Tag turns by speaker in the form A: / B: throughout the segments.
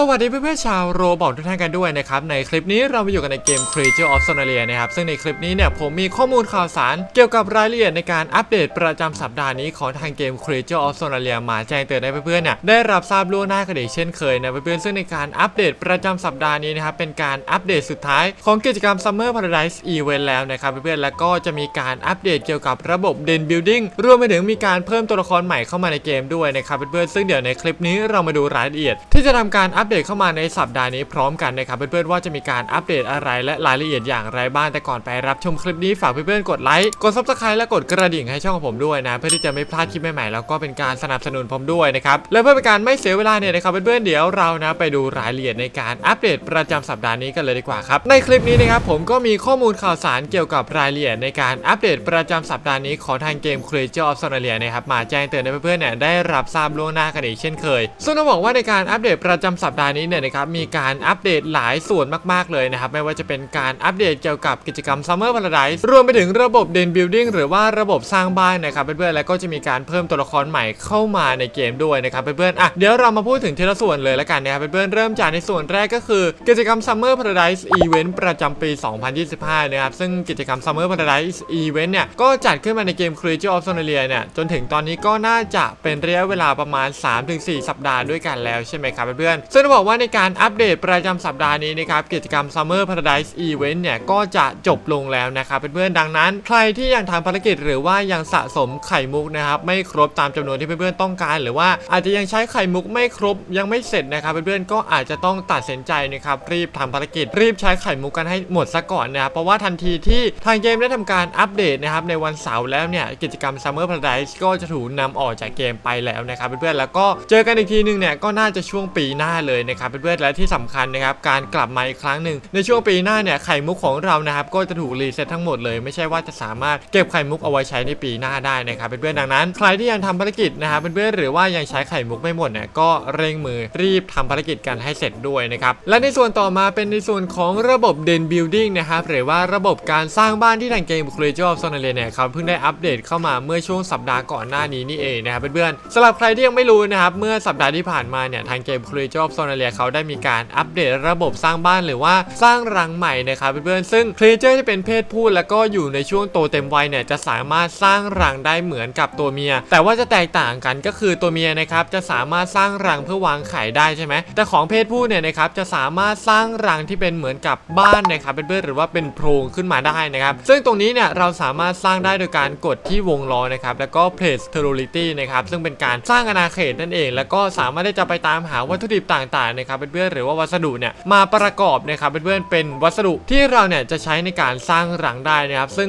A: สวัสดีเพื่อนๆชาวโรบอกทุกท่านกันด้วยนะครับ ในคลิปนี้เรามาอยู่กันในเกม Creature of Sonalia นะครับ ซึ่งในคลิปนี้เนี่ยผมมีข้อมูลข่าวสารเกี่ยวกับรายละเอียดในการอัปเดตประจำสัปดาห์นี้ของทางเกม Creature of Sonalia มาแจ้งเตือนให้เพื่อนๆเนี่ยได้รับทราบล่วงหน้ากันอีกเช่นเคยนะเพื่อนๆซึ่งในการอัปเดตประจำสัปดาห์นี้นะครับเป็นการอัปเดตสุดท้ายของกิจกรรม Summer Paradise Event แล้วนะครับเพื่อนๆแล้วก็จะมีการอัปเดตเกี่ยวกับระบบ Den Building รวมไปถึงมีการเพิ่มตัวละครใหม่เข้ามาในเกมด้วยนะครับเพื่อนๆซึ่งเดี๋ยวในคลิปนี้เรามาดูรายละเอียด ที่จะทำการอัปปเดตเข้ามาในสัปดาห์นี้พร้อมกันนะครับเพื่อนๆว่าจะมีการอัปเดตอะไรและรายละเอียดอย่างไรบ้างแต่ก่อนไปรับชมคลิปนี้ฝากเพื่อนๆกดไลค์กด subscribe และกดกระดิ่งให้ช่องของผมด้วยนะ เพื่อที่จะไม่พลาดคลิปใหม่ๆแล้วก็เป็นการสนับสนุนผมด้วยนะครับและเพื่อเป็นการไม่เสียเวลาเนี่ยนะครับเพื่อนๆเดี๋ยวเรานะไปดูรายละเอียดในการอัปเดตประจำสัปดาห์นี้กันเลยดีกว่าครับในคลิปนี้นะครับผมก็มีข้อมูลข่าวสารเกี่ยวกับรายละเอียดในการอัปเดตประจำสัปดาห์นี้ของทางเกม Creature of Sonalia นะครับมาแจ้งเตือนให้เพื่อนๆเนี่ยได้รับทราบล่วงหน้ากันอีกเช่นเคย ซึ่งต้องบอกว่าในการอัปเดตประจำสัปดาห์นี้เนี่ยนะครับมีการอัปเดตหลายส่วนมากๆเลยนะครับไม่ว่าจะเป็นการอัปเดตเกี่ยวกับกิจกรรม Summer Paradise รวมไปถึงระบบ Den Building หรือว่าระบบสร้างบ้านนะครับเพื่อนๆแล้วก็จะมีการเพิ่มตัวละครใหม่เข้ามาในเกมด้วยนะครับเพื่อนๆอะเดี๋ยวเรามาพูดถึงทีละส่วนเลยล้วกันนะครับเพื่อนๆเริ่มจากในส่วนแรกก็คือ กิจกรรม Summer Paradise Event ประจำปี 2025 นะครับซึ่งกิจกรรม Summer Paradise Event เนี่ยก็จัดขึ้นมาในเกม Creature of Sonalia เนี่ยจนถึงตอนนี้ก็น่าจะเป็นระยะเวลาประมาณ 3-4 สัปดาห์ด้วยกันแล้วใช่ไหมครับเพื่อนๆซึ่งต้องบอกว่าในการอัปเดตประจำสัปดาห์นี้นะครับกิจกรรม Summer Paradise Event เนี่ยก็จะจบลงแล้วนะครับเพื่อนๆดังนั้น ใครที่ยังทำภารกิจหรือว่ายังสะสมไข่มุกนะครับไม่ครบตามจำนวนที่เพื่อนๆต้องการ หรือว่าอาจจะยังใช้ไข่มุกไม่ครบยังไม่เสร็จนะครับเพื่อนๆก็อาจจะต้องตัดสินใจนะครับรีบทำภารกิจ รีบใช้ไข่มุกกันให้หมดซะก่อนนะครับเพราะว่าทันทีที่ทางเกมได้ทำการอัปเดตนะครับในวันเสาร์แล้วเนี่ยกิจกรรม Summer Paradise ก็จะถูกนำออกจากเกมไปแล้วนะครับเพื่อนๆแล้วก็เจอกันอีกทีนึงเนี่ยก็น่าจะช่วงปีหน้าเลยนะครับเพื่อนๆและที่สำคัญนะครับการกลับมาอีกครั้งหนึ่งในช่วงปีหน้าเนี่ยไข่มุกของเรานะครับก็จะถูกรีเซ็ตทั้งหมดเลยไม่ใช่ว่าจะสามารถเก็บไข่มุกเอาไว้ใช้ในปีหน้าได้นะครับเพื่อนๆดังนั้น ใครที่ยังทำภารกิจนะครับเพื่อนๆหรือว่ายังใช้ไข่มุกไม่หมดเนี่ยก็เร่งมือรีบทำภารกิจกันให้เสร็จด้วยนะครับและในส่วนต่อมาเป็นในส่วนของระบบ Den Building นะครับหรือว่าระบบการสร้างบ้านที่ทางเกม Creature of Sonalia เนี่ยเขาเพิ่งได้อัปเดตเข้ามาเมื่อช่วงสัปดาห์ก่อนหน้านี้นี่เองนะครับเพื่อนๆสำหรับใครที่ยังไม่รู้นะครับเมื่อสัปดาห์ที่ผ่านมาเนี่ยทางเกม Creature of Sonalia เขาได้มีการอัปเดตระบบสร้างบ้านหรือว่าสร้างรังใหม่นะครับเพื่อนๆซึ่ง Creature ที่เป็นเพศผู้แล้วก็อยู่ในช่วงโตเต็มวัยเนี่ยจะสามารถสร้างรังได้เหมือนกับตัวเมีย แต่ว่าจะแตกต่างกันก็คือตัวเมียนะครับจะสามารถสร้างรังเพื่อวางไข่ได้ใช่ไหมแต่ของเพศผู้เนี่ยนะครับจะสามารถสร้างรังที่เป็นเหมือนกับบ้านนะครับเพื่อนๆหรือว่าเป็นโพรงขึ้นมาได้นะครับซึ่งตรงนี้เนี่ยเราสามารถสร้างได้โดยการกดที่วงล้อนะครับแล้วก็ place sterility นะครับซึ่งเป็นการสร้างอาณาเขตนั่นเอง แล้วก็สามารถที่จะไปตามหาวัตถุดิบต่างๆนะครับเพื่อนๆหรือว่าวัสดุเนี่ยมาประกอบนะครับเพื่อนๆเป็นวัสดุที่เราเนี่ยจะใช้ในการสร้างรังได้นะครับซึ่ง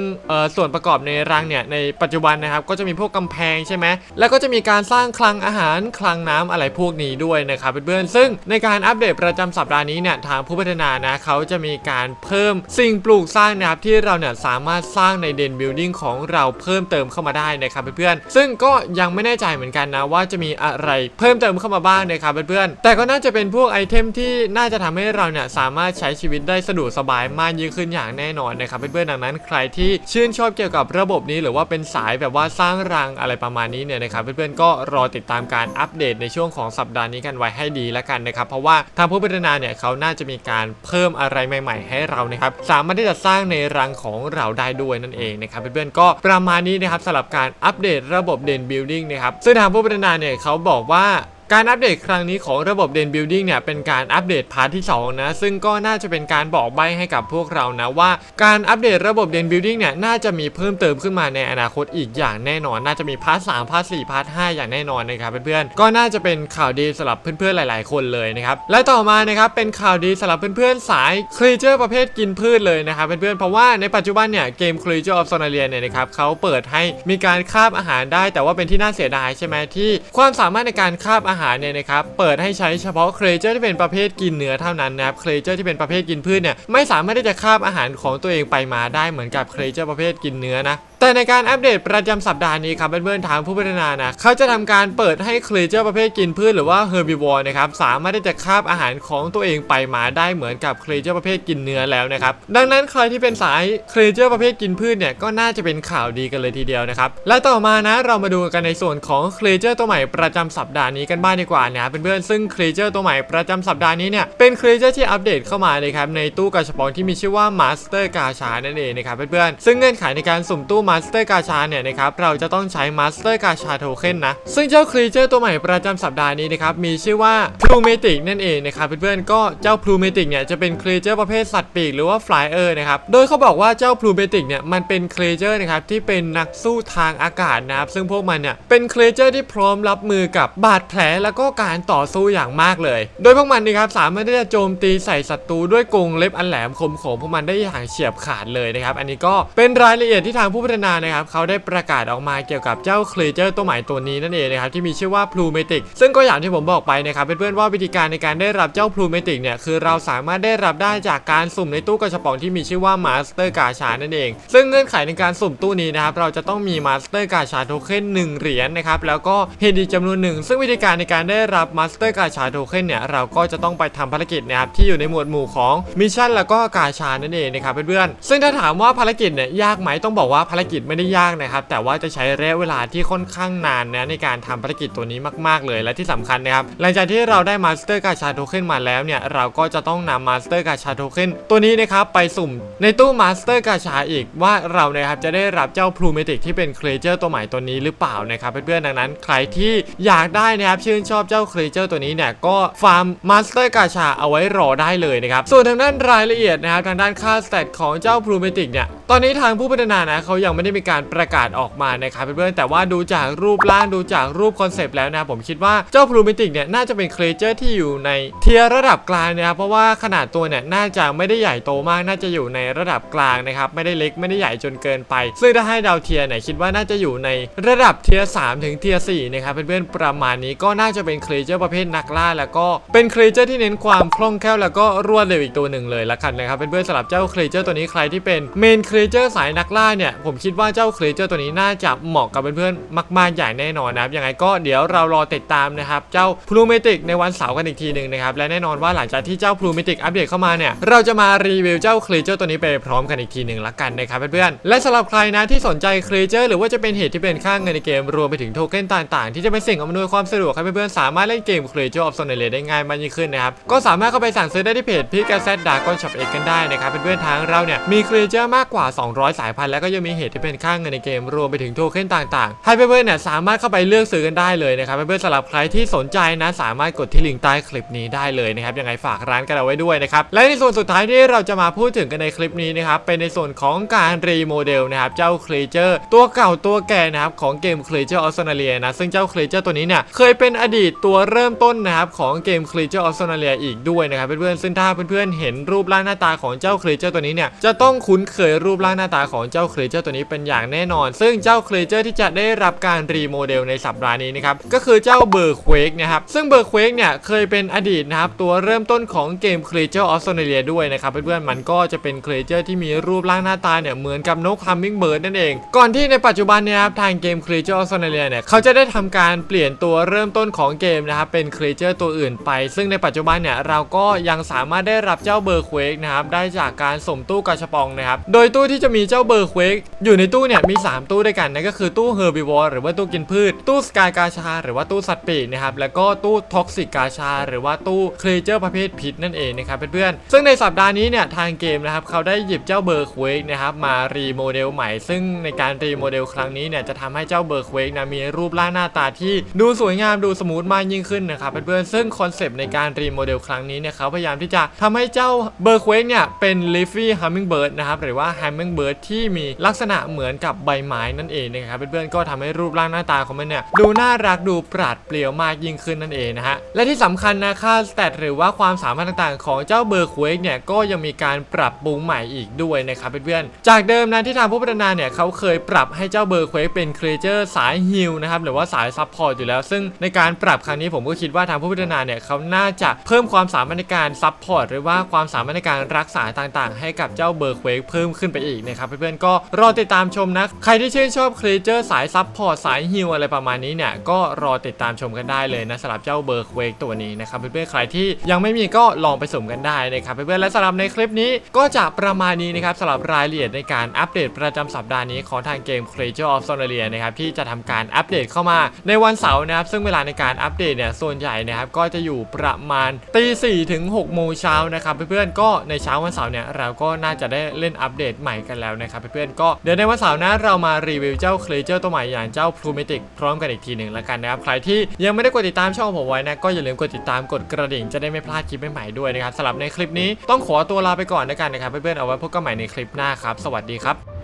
A: ส่วนประกอบในรังเนี่ยในปัจจุบันนะครับก็จะมีพวกกำแพงใช่ไหมแล้วก็จะมีการสร้างคลังอาหารคลังน้ำอะไรพวกนี้ด้วยนะครับเพื่อนๆซึ่งในการอัปเดตประจำสัปดาห์นี้เนี่ยทางผู้พัฒนานะเขาจะมีการเพิ่มสิ่งปลูกสร้างนะครับที่เราเนี่ยสามารถสร้างในเดนบิลดิ้งของเราเพิ่มเติมเข้ามาได้นะครับเพื่อนๆซึ่งก็ยังไม่แน่ใจเหมือนกันนะว่าจะมีอะไรเพิ่มเติมเข้ามาบ้างนะครับเพื่อนๆแต่ก็น่าจะจะเป็นพวกไอเทมที่น่าจะทำให้เราเนี่ยสามารถใช้ชีวิตได้สะดวกสบายมากยิ่งขึ้นอย่างแน่นอนนะครับเพื่อนๆดังนั้นใครที่ชื่นชอบเกี่ยวกับระบบนี้ หรือว่าเป็นสายแบบว่าสร้างรังอะไรประมาณนี้เนี่ยนะครับเพื่อนๆก็รอติดตามการอัปเดตในช่วงของสัปดาห์นี้กันไว้ให้ดีแล้วกันนะครับเพราะว่าทางผู้พัฒนาเนี่ยเขาน่าจะมีการเพิ่มอะไรใหม่ ๆ ให้เรานะครับสามารถที่จะสร้างในรังของเราได้ด้วยนั่นเองนะครับเพื่อนๆก็ประมาณนี้นะครับสำหรับการอัปเดตระบบ Den Building นะครับซึ่งทางผู้พัฒนาเนี่ยเขาบอกว่า การอัปเดตครั้งนี้ของระบบ Den Building เนี่ยเป็นการอัปเดตพาร์ทที่2นะซึ่งก็น่าจะเป็นการบอกใบให้กับพวกเรานะว่าการอัปเดตระบบ Den Building เนี่ยน่าจะมีเพิ่มเติมขึ้นมาในอนาคตอีกอย่างแน่นอน น่าจะมีพาร์ท3พาร์ท4พาร์ท5อย่างแน่นอนนะครับเพื่อนๆก็น่าจะเป็นข่าวดีสำหรับเพื่อนๆหลาย ๆ คนเลยนะครับและต่อมานะครับเป็นข่าวดีสำหรับเพื่อนๆสาย Creature ประเภทกินพืชเลยนะครับเพื่อนๆเพราะว่าในปัจจุบันเนี่ยเกม Creature of Sonalia เนี่ยนะครับเขาเปิดให้มีการคาบอาหารได้ แต่ว่าเป็นที่น่าเสียดายใช่ไหมที่ความสามารถในการคาบอาหารเนี่ยนะครับเปิดให้ใช้เฉพาะเครเจอร์ที่เป็นประเภทกินเนื้อเท่านั้นนะครับเครเจอร์ที่เป็นประเภทกินพืชเนี่ยไม่สามารถที่จะคาบอาหารของตัวเองไปมาได้เหมือนกับเครเจอร์ประเภทกินเนื้อนะแต่ในการอัปเดตประจำสัปดาห์นี้ครับเพื่อนๆทางผู้พัฒนานะเขาจะทำการเปิดให้ครีเจอร์ประเภทกินพืชหรือว่าเฮอร์บิวอร์นะครับสามารถที่จะคาบอาหารของตัวเองไปมาได้เหมือนกับครีเจอร์ประเภทกินเนื้อแล้วนะครับดังนั้นใครที่เป็นสายครีเจอร์ประเภทกินพืชเนี่ยก็น่าจะเป็นข่าวดีกันเลยทีเดียวนะครับและต่อมานะเรามาดูกันในส่วนของครีเจอร์ตัวใหม่ประจำสัปดาห์นี้กันบ้างดีกว่านะเพื่อนๆซึ่งครีเจอร์ตัวใหม่ประจำสัปดาห์นี้เนี่ยเป็นครีเจอร์ที่อัปเดตเข้ามาเลยครับในตู้กระชปองที่มีชื่อว่ามาสเตอร์กาชานั่นเองนะครับเพื่อนๆซึ่งเงื่อนไขในการสุ่มตู้มาสเตอร์กาชาเนี่ยนะครับเราจะต้องใช้มาสเตอร์กาชาโทเค็นนะ ซึ่งเจ้าครีเจอร์ตัวใหม่ประจำสัปดาห์นี้นะครับมีชื่อว่าพลูเมติกนั่นเองนะครับเพื่อนๆก็เจ้าพลูเมติกเนี่ยจะเป็นครีเจอร์ประเภทสัตว์ปีกหรือว่าฟลายเออร์นะครับโดยเขาบอกว่าเจ้าพลูเมติกเนี่ยมันเป็นครีเจอร์นะครับที่เป็นนักสู้ทางอากาศนะครับซึ่งพวกมันเนี่ยเป็นครีเจอร์ที่พร้อมรับมือกับบาดแผลแล้วก็การต่อสู้อย่างมากเลย โดยพวกมันนะครับสามารถที่จะโจมตีใส่ศัตรูด้วยกรงเล็บอันแหลมคมของพวกมันได้อย่างเฉียบขาดเลยนะครับอันนี้ก็เป็นรายละเอียดที่ทางผู้พัฒนานะครับเขาได้ประกาศออกมาเกี่ยวกับเจ้าครีเจอร์ตัวใหม่ตัวนี้นั่นเองนะครับที่มีชื่อว่าพลูเมติกซึ่งก็อย่างที่ผมบอกไปนะครับเพื่อนๆว่าวิธีการในการได้รับเจ้าพลูเมติกเนี่ยคือเราสามารถได้รับได้จากการสุ่มในตู้กระชับปองที่มีชื่อว่ามาสเตอร์กาชานั่นเอง ซึ่งเงื่อนไขในการสุ่มตู้นี้นะครับเราจะต้องมีมาสเตอร์กาชาโทเค็น1เหรียญนะครับแล้วก็เฮดอีกจำนวนหนึ่งซึ่งวิธีการในการได้รับมาสเตอร์กาชาโทเค็นเนี่ยเราก็จะต้องไปทำภารกิจนะครับที่อยู่ในหมวดหมู่ของมิชชั่นแล้วก็กาชานั่นเองนะครับเพื่อนๆซึ่งถ้าถามว่าภารกิจเนี่ยยากไหมต้องบอกว่าภารกิจไม่ได้ยากนะครับ แต่ว่าจะใช้ระยะเวลาที่ค่อนข้างนานนะในการทำภารกิจตัวนี้มากๆเลย และที่สำคัญนะครับ หลังจากที่เราได้มาสเตอร์กาชาโทเค็นมาแล้วเนี่ย เราก็จะต้องนำมาสเตอร์กาชาโทเค็นตัวนี้นะครับไปสุ่มในตู้มาสเตอร์กาชาอีกว่าเรานะครับจะได้รับเจ้าพลูเมติกที่เป็นครีเจอร์ตัวใหม่ตัวนี้หรือเปล่านะครับเพื่อนๆดังนั้น ใครที่อยากได้นะครับชื่นชอบเจ้าครีเจอร์ตัวนี้เนี่ยก็ฟาร์มมาสเตอร์กาชาเอาไว้รอได้เลยนะครับส่วนทางด้านรายละเอียดนะครับทางด้านค่าสเตตของเจ้าพลูเมติกเนี่ยตอนนี้ทางผู้พัฒนานะเขายังไม่ได้มีการประกาศออกมานะครับเพื่อนๆแต่ว่าดูจากรูปร่างดูจากรูปคอนเซปต์แล้วนะผมคิดว่าเจ้าพลูเมติกเนี่ยน่าจะเป็นครีเจอร์ที่อยู่ในเทียร์ระดับกลางนะครับเพราะว่าขนาดตัวเนี่ยน่าจะไม่ได้ใหญ่โตมากน่าจะอยู่ในระดับกลางนะครับไม่ได้เล็กไม่ได้ใหญ่จนเกินไป ซึ่งถ้าให้ดาวเทียร์เนี่ยคิดว่าน่าจะอยู่ในระดับเทียร์3ถึงเทียร์4นะครับเพื่อนๆประมาณนี้ก็น่าจะเป็นครีเจอร์ประเภทนักล่า แล้วก็เป็นครีเจอร์ที่เน้นความคล่องแคล่วแล้วก็รวดเร็วอีกตัวหนึ่งเลยละกันนะครับเพื่อนๆสำหรับเจ้าครีเจอร์ตัวนี้ใครที่เป็นเมนครีเจอร์สายนักล่าเนี่ยผมคิดิดว่าเจ้าครีเจอร์ตัวนี้น่าจะเหมาะกับเพื่อนๆมากๆอย่างแน่นอนนะครับยังไงก็เดี๋ยวเรารอติดตามนะครับเจ้าพลูเมติกในวันเสาร์กันอีกทีหนึ่งนะครับและแน่นอนว่าหลังจากที่เจ้าพลูเมติกอัปเดตเข้ามาเนี่ยเราจะมารีวิวเจ้าครีเจอร์ตัวนี้ไปพร้อมกันอีกทีหนึ่งละกันนะครับเพื่อนๆและสำหรับใครนะที่สนใจครีเจอร์หรือว่าจะเป็นเหตุที่เป็นค่าเงินในเกมรวมไปถึงโทเค็นต่างๆ ที่จะเป็นสิ่งอำนวยความสะดวกให้เพื่อนๆสามารถเล่นเกม Creature of Sonalia ได้ง่ายมากยิ่งขึ้นนะครับก็สามารถเข้าไปสั่งซื้อได้ที่เพจพิกาเซตดากอนช็อปเองกันได้นะครับเพื่อนๆทางเราเนี่ยมีครีเจอร์มากกว่า 200 สายพันธุ์แล้วก็ยังมีเหตุที่เป็นค่าเงินในเกมรวมไปถึงโทเค็นต่างๆ ให้เพื่อนๆเนี่ยสามารถเข้าไปเลือกซื้อกันได้เลยนะครับเพื่อนๆสำหรับใครที่สนใจนะสามารถกดที่ลิงก์ใต้คลิปนี้ได้เลยนะครับยังไงฝากร้านกันเอาไว้ด้วยนะครับและในส่วนสุดท้ายที่เราจะมาพูดถึงกันในคลิปนี้นะครับเป็นในส่วนของการรีโมเดลนะครับเจ้าครีเจอร์ตัวเก่าตัวแก่นะครับของเกม Creature of Sonalia นะซึ่งเจ้า Creature ตัวนี้เนี่ยเคยเป็นอดีตตัวเริ่มต้นนะครับของเกม Creature of Sonalia อีกด้วยนะครับเพื่อนๆซึ่งถ้าเพื่อนๆเห็นรูปร่างหน้าตาของเจ้า Creature ตัวนี้เนี่ยจะต้องคุ้นเคยรูปร่างหน้าตาของเจ้า Creature ตัวนี้เป็นอย่างแน่นอน ซึ่งเจ้า Creature ที่จะได้รับการรีโมเดลในสัปดาห์นี้นะครับก็คือเจ้าเบอร์เควกนะครับซึ่งเบอร์เควกเนี่ยเคยเป็นอดีตนะครับตัวเริ่มต้นของเกม Creature of Sonalia ด้วยนะครับเพื่อนๆมันก็จะเป็น Creature ที่มีรูปร่างหน้าตาเนี่ยเหมือนกับนก Hummingbird นั่นเอง ก่อนที่ในปัจจุบันเนี่ยครับทางเกม Creature of Sonalia เนี่ยเขาจะได้ทำการเปลี่ยนตัวเริ่มต้นของเกมนะครับเป็น Creature ตัวอื่นไป ซึ่งในปัจจุบันเนี่ยเราก็ยังสามารถได้รับเจ้าเบอร์เควกนะครับได้จากการสมตู้กาชปองนะครับโดยตู้ที่จะมีเจ้าเบอร์เควกอยู่ในตู้เนี่ยมี 3 ตู้ด้วยกันนั่นก็คือตู้เฮอร์บิวอร์หรือว่าตู้กินพืช ตู้สกายกาชา หรือว่าตู้สัตว์ปีกนะครับแล้วก็ตู้ท็อกซิกกาชา หรือว่าตู้เครเจอร์ประเภทพิษนั่นเองนะครับเพื่อนๆซึ่งในสัปดาห์นี้เนี่ยทางเกมนะครับเขาได้หยิบเจ้าเบอร์เควกนะครับมารีโมเดลใหม่ ซึ่งในการรีโมเดลครั้งนี้เนี่ยจะทำให้เจ้าเบอร์เควกนะมีรูปร่างหน้าตาที่ดูสวยงามดูสมูทมากยิ่งขึ้นนะครับเพื่อนๆซึ่งคอนเซปต์ในการรีโมเดลครั้งนี้เนี่ยเขาพยายามที่จะทำให้เจ้าเบอร์เควกเนี่ยเป็น leafy hummingbird นะครับหรือว่า hummingbird ที่มีลักษณะเหมือนกับใบไม้นั่นเองนะครับเพื่อนๆก็ทำให้รูปร่างหน้าตาของมันเนี่ยดูน่ารักดูปราดเปรียวมากยิ่งขึ้นนั่นเองนะฮะและที่สำคัญนะค่าสเตตหรือว่าความสามารถต่างๆ ของเจ้าเบอร์เควกเนี่ยก็ยังมีการปรับปรุงใหม่อีกด้วยนะครับเพื่อนๆจากเดิมนะที่ทางผู้พัฒนาเนี่ยเขาเคยปรับให้เจ้าเบอร์เควกเป็นครีเจอร์สายฮิลนะครับหรือว่าสายซัพพอร์ตอยู่แล้ว ซึ่งในการปรับครั้งนี้ผมก็คิดว่าทางผู้พัฒนาเนี่ยเขาน่าจะเพิ่มความสามารถในการซัพพอร์ตหรือว่าความสามารถในการรักษาต่างๆ ให้กับเจ้าเบอร์เควกเพิ่มขึ้นไปอีกนะครับเพื่อนๆก็รอติดตามชมนะ ใครที่ชื่นชอบครีเจอร์สายซับพอร์ตสายฮิลอะไรประมาณนี้เนี่ย ก็รอติดตามชมกันได้เลยนะสำหรับเจ้าเบอร์เควกตัวนี้นะครับเพื่อนๆใครที่ยังไม่มีก็ลองไปสุ่มกันได้นะครับเพื่อนๆและสำหรับในคลิปนี้ก็จะประมาณนี้นะครับสำหรับรายละเอียดในการอัปเดตประจำสัปดาห์นี้ของทางเกม Creature of Sonaria นะครับที่จะทำการอัปเดตเข้ามาในวันเสาร์นะครับซึ่งเวลาในการอัปเดตเนี่ยส่วนใหญ่นะครับก็จะอยู่ประมาณตีสี่ถึง6โมงเช้านะครับเพื่อนๆก็ในเช้าวันเสาร์เนี่ยเราก็น่าจะได้เล่นอัปเดตใหม่กันแล้วนะครับเพื่อนๆก็เดี๋ยวในวันเสาร์นะเรามารีวิวเจ้าเคลเจอร์ตัวใหม่อย่างเจ้าพลูเมติกพร้อมกันอีกทีหนึ่งแล้วกันนะครับ ใครที่ยังไม่ได้กดติดตามช่องผมไว้นะก็อย่าลืมกดติดตามกดกระดิ่งจะได้ไม่พลาดคลิปใหม่ๆด้วยนะครับสำหรับในคลิปนี้ต้องขอตัวลาไปก่อนแล้วกันนะครับเพื่อนๆเอาไว้พบกันใหม่ในคลิปหน้าครับ สวัสดีครับ